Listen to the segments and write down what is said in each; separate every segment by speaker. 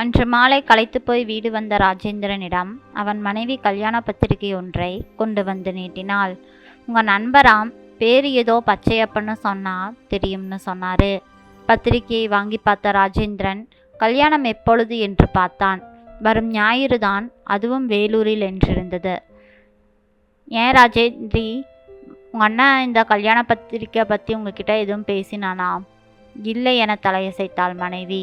Speaker 1: அன்று மாலை களைத்து போய் வீடு வந்த ராஜேந்திரனிடம் அவன் மனைவி கல்யாண பத்திரிகை ஒன்றை கொண்டு வந்து நீட்டினாள். உங்க நண்பராம் பேர் ஏதோ பச்சையப்பன்னு சொன்னா தெரியும்னு சொன்னாரு. பத்திரிகையை வாங்கி பார்த்த ராஜேந்திரன் கல்யாணம் எப்பொழுது என்று பார்த்தான். வரும் ஞாயிறுதான் அதுவும் வேலூரில் என்றிருந்தது. ஏன் ராஜேந்திரி உங்கள் அண்ணன் இந்த கல்யாண பத்திரிக்கை பற்றி உங்ககிட்ட எதுவும் பேசினானா? இல்லை என தலையசைத்தாள் மனைவி.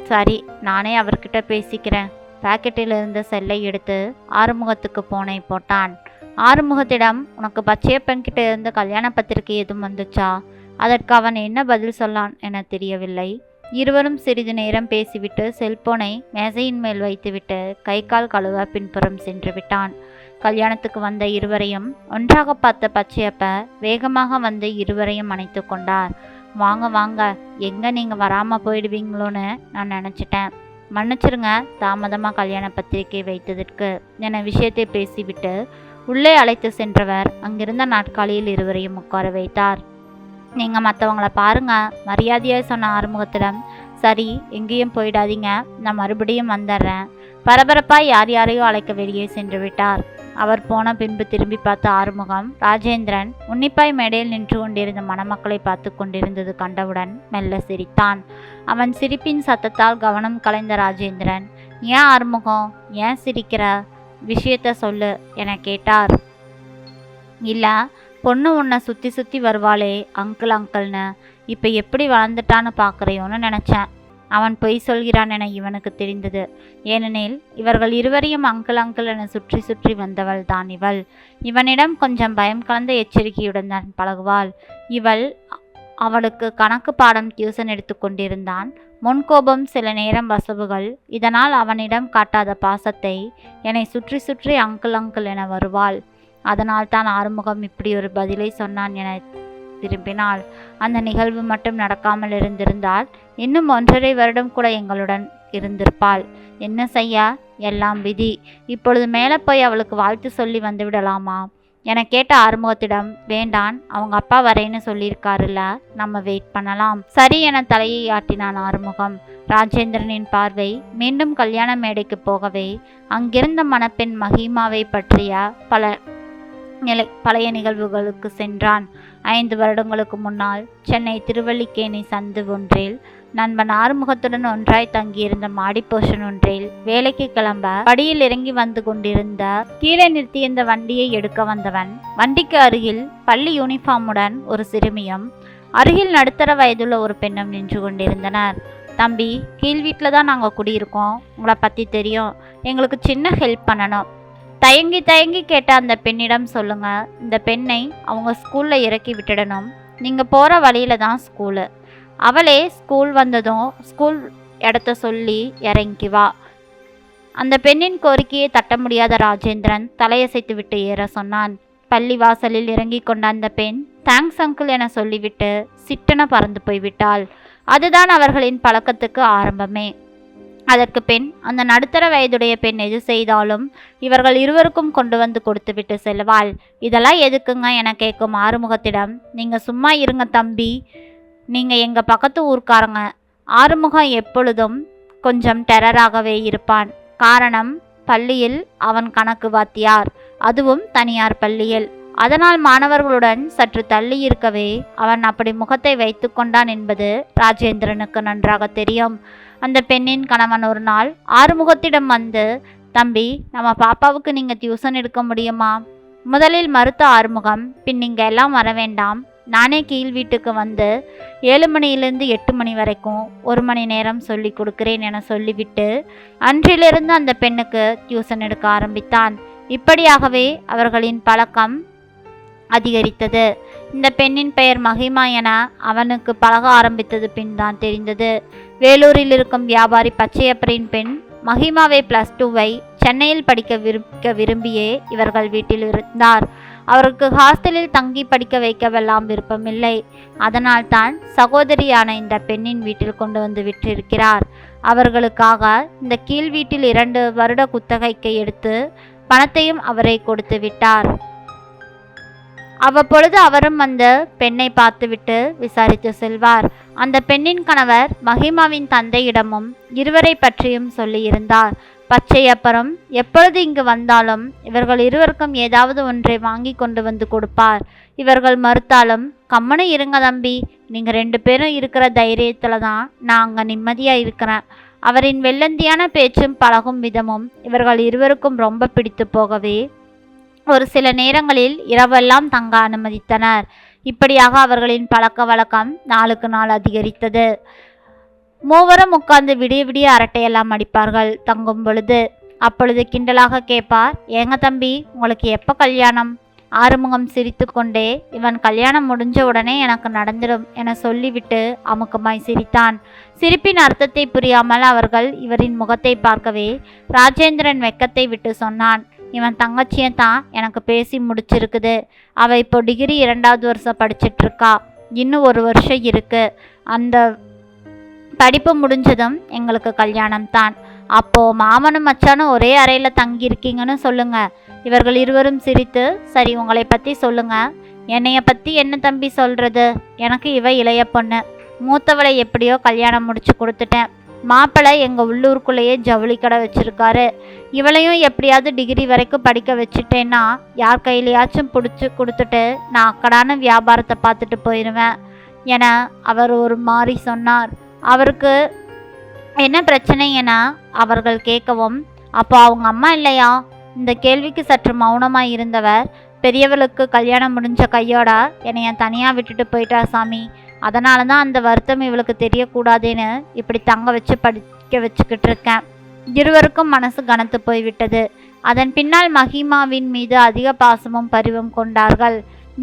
Speaker 1: சரி நானே அவர்கிட்ட பேசிக்கிறேன். பாக்கெட்டில் இருந்த செல்லை எடுத்து ஆறுமுகத்துக்கு போனை போட்டான். ஆறுமுகத்திடம் உனக்கு பச்சையப்பன் கிட்ட இருந்து கல்யாண பத்திரிகை எதுவும் வந்துச்சா? அதற்கு அவன் என்ன பதில் சொல்லான் என தெரியவில்லை. இருவரும் சிறிது நேரம் பேசிவிட்டு செல்போனை மேசையின் மேல் வைத்துவிட்டு கை கால் கழுவ பின்புறம் சென்று விட்டான். கல்யாணத்துக்கு வந்த இருவரையும் ஒன்றாக பார்த்த பச்சையப்ப வேகமாக வந்து இருவரையும் அணைத்து கொண்டார். வாங்க வாங்க. எங்கே நீங்கள் வராமல் போயிடுவீங்களோன்னு நான் நினச்சிட்டேன். மன்னிச்சிருங்க தாமதமாக கல்யாண பத்திரிகை வைத்ததற்கு. என விஷயத்தை பேசிவிட்டு உள்ளே அழைத்து சென்றவர் அங்கிருந்த நாட்காலியில் இருவரையும் உட்கார வைத்தார். நீங்கள் மற்றவங்கள பாருங்க. மரியாதையாக சொன்ன ஆறுமுகத்திடம் சரி எங்கேயும் போயிடாதீங்க. நான் மறுபடியும் வந்துடுறேன். பரபரப்பாக யார் யாரையோ அழைக்க வெளியே சென்று விட்டார். அவர் போன பின்பு திரும்பி பார்த்த ஆறுமுகம் ராஜேந்திரன் உன்னிப்பாய் மேடையில் நின்று கொண்டிருந்த மணமக்களை பார்த்து கொண்டிருந்தது கண்டவுடன் மெல்ல சிரித்தான். அவன் சிரிப்பின் சத்தத்தால் கவனம் கலைந்த ராஜேந்திரன் ஏன் ஆறுமுகம்? ஏன் சிரிக்கிற? விஷயத்த சொல்லு என கேட்டார். இல்லை பொண்ணு உன்னை சுற்றி சுற்றி வருவாளே அங்கிள் அங்கிள்னு. இப்போ எப்படி வளர்ந்துட்டான்னு பார்க்குறியோன்னு நினச்சேன் அவன் பொய் சொல்கிறான் என இவனுக்கு தெரிந்தது. ஏனெனில் இவர்கள் இருவரையும் அங்கிள் அங்கிள் என சுற்றி சுற்றி வந்தவள் தான் இவள். இவனிடம் கொஞ்சம் பயம் கலந்த எச்சரிக்கையுடன் தான் பழகுவாள். இவள் அவளுக்கு கணக்கு பாடம் டியூசன் எடுத்து கொண்டிருந்தான். முன்கோபம் சில நேரம் வசவுகள். இதனால் அவனிடம் காட்டாத பாசத்தை என்னை சுற்றி சுற்றி அங்கிள் அங்கிள் என வருவாள். அதனால் தான் ஆறுமுகம் இப்படி ஒரு பதிலை சொன்னான் என திரும்பினாள் அந்த நிகழ்வு மட்டும் நடக்காமல் இருந்திருந்தால் இன்னும் ஒன்றரை வருடம் கூட எங்களுடன் இருந்திருப்பாள். என்ன செய்ய? எல்லாம் விதி. இப்பொழுது மேலே போய் அவளுக்கு வாழ்த்து சொல்லி வந்து விடலாமா? என கேட்ட ஆறுமுகத்திடம் வேண்டான் அவங்க அப்பா வரேன்னு சொல்லியிருக்காருல்ல நம்ம வெயிட் பண்ணலாம். சரி என தலையை ஆட்டினான் ஆறுமுகம். ராஜேந்திரனின் பார்வை மீண்டும் கல்யாண மேடைக்கு போகவே அங்கிருந்த மணப்பெண் மகிமாவை பற்றிய பல நிலை பழைய நிகழ்வுகளுக்கு சென்றான். ஐந்து வருடங்களுக்கு முன்னால் சென்னை திருவல்லிக்கேணி சந்து ஒன்றில் நண்பன் ஆறுமுகத்துடன் ஒன்றாய் தங்கியிருந்த மாடி போர்ஷன் ஒன்றில் வேலைக்கு கிளம்ப படியில் இறங்கி வந்து கொண்டிருந்த கீழே நிறுத்தியிருந்த வண்டியை எடுக்க வந்தவன் வண்டிக்கு அருகில் பள்ளி யூனிஃபார்முடன் ஒரு சிறுமியும் அருகில் நடுத்தர வயதுள்ள ஒரு பெண்ணும் நின்று கொண்டிருந்தனர். தம்பி கீழ் வீட்டில் தான் நாங்கள் குடியிருக்கோம். உங்களை பற்றி தெரியும். எங்களுக்கு சின்ன ஹெல்ப் பண்ணணும். தயங்கி தயங்கி கேட்ட அந்த பெண்ணிடம் சொல்லுங்க இந்த பெண்ணை அவங்க ஸ்கூல்ல இறக்கி விட்டுடணும். நீங்க போற வழியில தான் ஸ்கூலு. அவளே ஸ்கூல் வந்ததும் ஸ்கூல் இடத்த சொல்லி இறங்கி வா. அந்த பெண்ணின் கோரிக்கையை தட்ட முடியாத ராஜேந்திரன் தலையசைத்து விட்டு ஏற சொன்னான். பள்ளி வாசலில் இறங்கி கொண்ட அந்த பெண் தேங்க்ஸ் அங்கிள் என சொல்லிவிட்டு சிட்டன பறந்து போய்விட்டாள். அதுதான் அவர்களின் பழக்கத்துக்கு ஆரம்பமே. அதற்கு பெண் அந்த நடுத்தர வயதுடைய பெண் எது செய்தாலும் இவர்கள் இருவருக்கும் கொண்டு வந்து கொடுத்துவிட்டு செல்வாள். இதெல்லாம் எதுக்குங்க? என கேட்கும் ஆறுமுகத்திடம். நீங்கள் சும்மா இருங்க தம்பி. நீங்கள் எங்கள் பக்கத்து ஊர்க்காரங்க. ஆறுமுகம் எப்பொழுதும் கொஞ்சம் டெரராகவே இருப்பான். காரணம் பள்ளியில் அவன் கணக்கு வாத்தியார். அதுவும் தனியார் பள்ளியில். அதனால் மாணவர்களுடன் சற்று தள்ளி இருக்கவே அவன் அப்படி முகத்தை வைத்து கொண்டான் என்பது ராஜேந்திரனுக்கு நன்றாக தெரியும். அந்த பெண்ணின் கணவன் ஒரு நாள் ஆறுமுகத்திடம் வந்து தம்பி நம்ம பாப்பாவுக்கு நீங்கள் டியூஷன் எடுக்க முடியுமா? முதலில் மறுத்த ஆறுமுகம் பின் நீங்கள் எல்லாம் வர வேண்டாம். நானே கீழ் வீட்டுக்கு வந்து ஏழு மணியிலிருந்து எட்டு மணி வரைக்கும் ஒரு மணி நேரம் சொல்லி கொடுக்கிறேன் என சொல்லிவிட்டு அன்றிலிருந்து அந்த பெண்ணுக்கு டியூஷன் எடுக்க ஆரம்பித்தான். இப்படியாகவே அவர்களின் பழக்கம் அதிகரித்தது. இந்த பெண்ணின் பெயர் மகிமா என அவனுக்கு பழக ஆரம்பித்தது பின் தான் தெரிந்தது. வேலூரில் இருக்கும் வியாபாரி பச்சையப்பரின் பெண் மகிமாவை பிளஸ் டூவை சென்னையில் படிக்க விரும்பிக்க விரும்பியே இவர்கள் வீட்டில் இருந்தார். அவருக்கு ஹாஸ்டலில் தங்கி படிக்க வைக்கவெல்லாம் விருப்பமில்லை. அதனால் தான் சகோதரியான இந்த பெண்ணின் வீட்டில் கொண்டு வந்து விட்டிருக்கிறார் அவர்களுக்காக இந்த கீழ் வீட்டில் இரண்டு வருட குத்தகைக்கு எடுத்து பணத்தையும் அவரை கொடுத்து விட்டார். அவ்வப்பொழுது அவரும் வந்து பெண்ணை பார்த்துவிட்டு விசாரித்து செல்வார். அந்த பெண்ணின் கணவர் மகிமாவின் தந்தையிடமும் இருவரை பற்றியும் சொல்லியிருந்தார். பச்சையப்பரும் எப்பொழுது இங்கு வந்தாலும் இவர்கள் இருவருக்கும் ஏதாவது ஒன்றை வாங்கி கொண்டு வந்து கொடுப்பார். இவர்கள் மறுத்தாலும் கம்மனு இருங்க தம்பி நீங்கள் ரெண்டு பேரும் இருக்கிற தைரியத்தில் தான் நான் அங்கே நிம்மதியாக இருக்கிறேன். அவரின் வெள்ளந்தியான பேச்சும் பழகும் விதமும் இவர்கள் இருவருக்கும் ரொம்ப பிடித்து போகவே ஒரு சில நேரங்களில் இரவெல்லாம் தங்க அனுமதித்தனர். இப்படியாக அவர்களின் பழக்க வழக்கம் நாளுக்கு நாள் அதிகரித்தது. மூவரும் உட்கார்ந்து விடிய விடிய அரட்டையெல்லாம் அடிப்பார்கள். தங்கும் பொழுது அப்பொழுது கிண்டலாக கேட்பார் ஏங்க தம்பி உங்களுக்கு எப்போ கல்யாணம்? ஆறுமுகம் சிரித்துக்கொண்டே இவன் கல்யாணம் முடிஞ்ச உடனே எனக்கு நடந்துடும் என சொல்லிவிட்டு அமுக்கமாய் சிரித்தான். சிரிப்பின் அர்த்தத்தை புரியாமல் அவர்கள் இவரின் முகத்தை பார்க்கவே ராஜேந்திரன் வெக்கத்தை விட்டு சொன்னான். இவன் தங்கச்சியை தான் எனக்கு பேசி முடிச்சிருக்குது. அவள் இப்போ டிகிரி இரண்டாவது வருஷம் படிச்சிட்ருக்கா. இன்னும் ஒரு வருஷம் இருக்குது அந்த படிப்பு முடிஞ்சதும் எங்களுக்கு கல்யாணம் தான். அப்போது மாமனும் மச்சானும் ஒரே அறையில் தங்கியிருக்கீங்கன்னு சொல்லுங்கள் இவர்கள் இருவரும் சிரித்து சரி உங்களை பற்றி சொல்லுங்கள் என்னைய பற்றி என்ன தம்பி சொல்கிறது எனக்கு இவ இளைய பொண்ணு. மூத்தவளை எப்படியோ கல்யாணம் முடிச்சு கொடுத்துட்டேன். மாப்பிள்ளை எங்கள் உள்ளூருக்குள்ளேயே ஜவுளி கடை வச்சுருக்காரு. இவளையும் எப்படியாவது டிகிரி வரைக்கும் படிக்க வச்சுட்டேன்னா யார் கையிலையாச்சும் பிடிச்சி கொடுத்துட்டு நான் அக்கடான வியாபாரத்தை பார்த்துட்டு போயிடுவேன் என அவர் ஒரு மாதிரி சொன்னார். அவருக்கு என்ன பிரச்சனை என அவர்கள் கேட்கவும் அப்போ அவங்க அம்மா இல்லையா? இந்த கேள்விக்கு சற்று மௌனமாக இருந்தவர் பெரியவளுக்கு கல்யாணம் முடிஞ்ச கையோட என்னைய தனியாக விட்டுட்டு போயிட்டா சாமி. அதனால தான் அந்த வருத்தம் இவளுக்கு தெரியக்கூடாதுன்னு இப்படி தங்க வச்சு படிக்க வச்சுக்கிட்டு இருக்கேன். இருவருக்கும் மனசு கனத்து போய்விட்டது. அதன் பின்னால் மகிமாவின் மீது அதிக பாசமும் பரிவும் கொண்டார்கள்.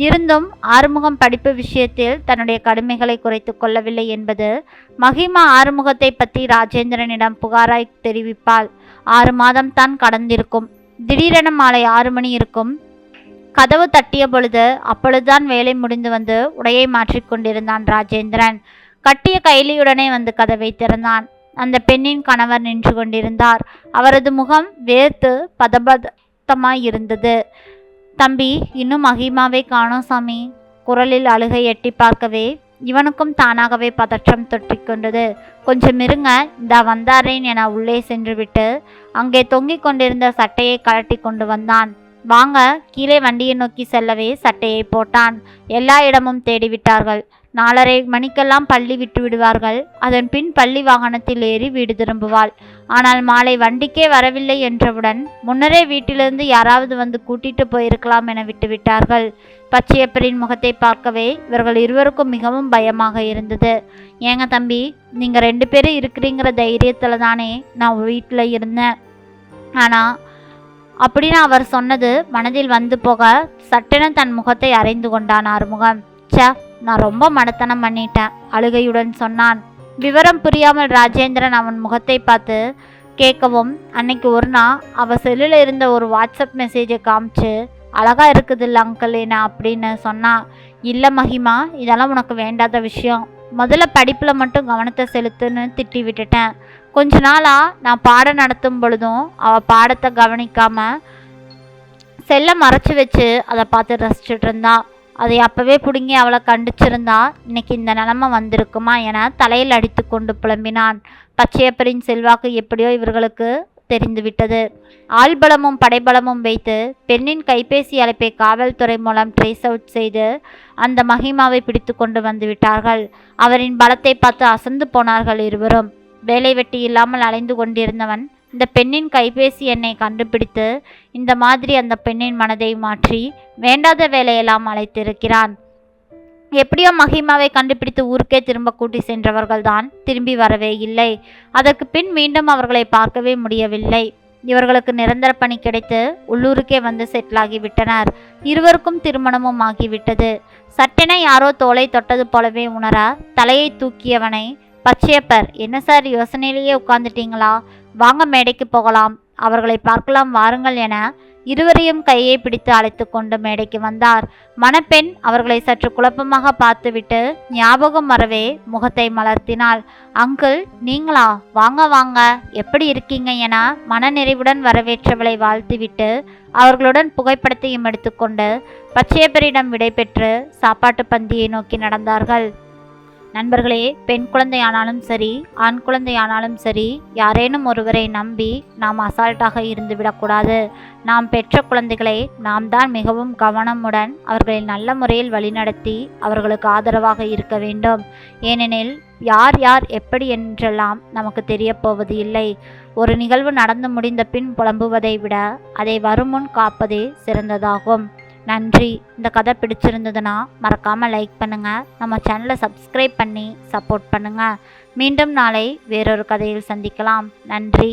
Speaker 1: இருந்தும் ஆறுமுகம் படிப்பு விஷயத்தில் தன்னுடைய கடுமைகளை குறைத்து கொள்ளவில்லை என்பது மகிமா ஆறுமுகத்தை பற்றி ராஜேந்திரனிடம் புகாராய் தெரிவிப்பாள். ஆறு மாதம் தான் கடந்திருக்கும். திடீரென மாலை ஆறு மணி இருக்கும். கதவு தட்டிய பொழுது அப்பொழுதுதான் வேலை முடிந்து வந்து உடையை மாற்றிக்கொண்டிருந்தான் ராஜேந்திரன். கட்டிய கைலியுடனே வந்து கதவை திறந்தான். அந்த பெண்ணின் கணவர் நின்று கொண்டிருந்தார். அவரது முகம் வேர்த்து பதபதமாய் இருந்தது. தம்பி இன்னும் மகிமாவை காணோம் சாமி. குரலில் அழுகை எட்டி பார்க்கவே இவனுக்கும் தானாகவே பதற்றம் தொற்றிக்கொண்டது கொஞ்சம் இருங்க இந்த வந்தாரேன் என உள்ளே சென்றுவிட்டு அங்கே தொங்கிக் கொண்டிருந்த சட்டையை கழட்டி கொண்டு வந்தான். வாங்க கீழே வண்டியை நோக்கி செல்லவே சட்டையை போட்டான். எல்லா இடமும் தேடிவிட்டார்கள். நாலரை மணிக்கெல்லாம் பள்ளி விட்டு விடுவார்கள். அதன் பின் பள்ளி வாகனத்தில் ஏறி வீடு திரும்புவாள். ஆனால் மாலை வண்டிக்கே வரவில்லை என்றவுடன் முன்னரே வீட்டிலிருந்து யாராவது வந்து கூட்டிட்டு போயிருக்கலாம் என விட்டுவிட்டார்கள் பச்சையப்பரின் முகத்தை பார்க்கவே இவர்கள் இருவருக்கும் மிகவும் பயமாக இருந்தது. ஏங்க தம்பி நீங்கள் ரெண்டு பேரும் இருக்கிறீங்கிற தைரியத்தில் தானே நான் வீட்டில் இருந்தேன். ஆனால் அப்படின்னு அவர் சொன்னது மனதில் வந்து போக சட்டென தன் முகத்தை அறைந்து கொண்டான் ஆறுமுகம். ச நான் ரொம்ப மனத்தனம் பண்ணிட்டேன் அழுகையுடன் சொன்னான். விவரம் புரியாமல் ராஜேந்திரன் அவன் முகத்தை பார்த்து கேட்கவும் அன்னைக்கு ஒரு நாள் அவ செல்லில் இருந்த ஒரு வாட்ஸ்அப் மெசேஜை காமிச்சு அழகா இருக்குதுல்ல அங்கிள் என்ன? அப்படின்னு சொன்னான் இல்லை மகிமா இதெல்லாம் உனக்கு வேண்டாத விஷயம். முதல்ல படிப்பில் மட்டும் கவனத்தை செலுத்துன்னு திட்டி விட்டுட்டேன். கொஞ்ச நாளாக நான் பாடம் நடத்தும் பொழுதும் அவள் பாடத்தை கவனிக்காமல் செல்லை மறைச்சி வச்சு அதை பார்த்து ரசிச்சுட்டு அதை அப்போவே பிடுங்கி அவளை கண்டிச்சிருந்தா இன்னைக்கு இந்த நிலமை வந்திருக்குமா என தலையில் அடித்து கொண்டு புலம்பினான். பச்சையப்பரின் செல்வாக்கு எப்படியோ இவர்களுக்கு தெரிந்துவிட்டது ஆள்பலமும் படைபலமும் வைத்து பெண்ணின் கைபேசி அழைப்பை காவல்துறை மூலம் ட்ரேஸ் அவுட் செய்து அந்த மகிமாவை பிடித்து கொண்டு வந்து விட்டார்கள். அவரின் பலத்தை பார்த்து அசந்து போனார்கள் இருவரும். வேலை வெட்டி இல்லாமல் அலைந்து கொண்டிருந்தவன் இந்த பெண்ணின் கைபேசி எண்ணை கண்டுபிடித்து இந்த மாதிரி அந்த பெண்ணின் மனதை மாற்றி வேண்டாத வேலையெல்லாம் அழைத்திருக்கிறான். எப்படியோ மகிமாவை கண்டுபிடித்து ஊருக்கே திரும்ப கூட்டி சென்றவர்கள்தான் திரும்பி வரவே இல்லை. அதற்கு பின் மீண்டும் அவர்களை பார்க்கவே முடியவில்லை. இவர்களுக்கு நிரந்தர பணி கிடைத்து உள்ளூருக்கே வந்து செட்டிலாகிவிட்டனர் இருவருக்கும் திருமணமும் ஆகிவிட்டது. சட்டென யாரோ தோலை தொட்டது போலவே உணர தலையை தூக்கியவனை பச்சையப்பர் என்ன சார் யோசனையிலேயே உட்கார்ந்துட்டீங்களா? வாங்க மேடைக்கு போகலாம். அவர்களை பார்க்கலாம் வாருங்கள் என இருவரையும் கையை பிடித்து அழைத்து கொண்டு மேடைக்கு வந்தார். மணப்பெண் அவர்களை சற்று குழப்பமாக பார்த்துவிட்டு ஞாபகம் வரவே முகத்தை மலர்த்தினாள். அங்கிள் நீங்களா? வாங்க வாங்க. எப்படி இருக்கீங்க? என மனநிறைவுடன் வரவேற்றவளை வாழ்த்துவிட்டு அவர்களுடன் புகைப்படத்தையும் எடுத்துக்கொண்டு பச்சையப்பரிடம் விடைபெற்று சாப்பாட்டு பந்தியை நோக்கி நடந்தார்கள். நண்பர்களே பெண் குழந்தையானாலும் சரி ஆண் குழந்தையானாலும் சரி யாரேனும் ஒருவரை நம்பி நாம் அசால்ட்டாக இருந்து விடக்கூடாது. நாம் பெற்ற குழந்தைகளை நாம் தான் மிகவும் கவனமுடன் அவர்களை நல்ல முறையில் வழிநடத்தி அவர்களுக்கு ஆதரவாக இருக்க வேண்டும். ஏனெனில் யார் யார் எப்படி என்றெல்லாம் நமக்கு தெரியப்போவது இல்லை. ஒரு நிகழ்வு நடந்து முடிந்த பின் புலம்புவதை விட அதை வருமுன் காப்பதே சிறந்ததாகும். நன்றி. இந்த கதை பிடிச்சிருந்ததுன்னா மறக்காமல் லைக் பண்ணுங்கள் நம்ம சேனலை சப்ஸ்கிரைப் பண்ணி சப்போர்ட் பண்ணுங்கள் மீண்டும் நாளை வேறொரு கதையில் சந்திக்கலாம். நன்றி.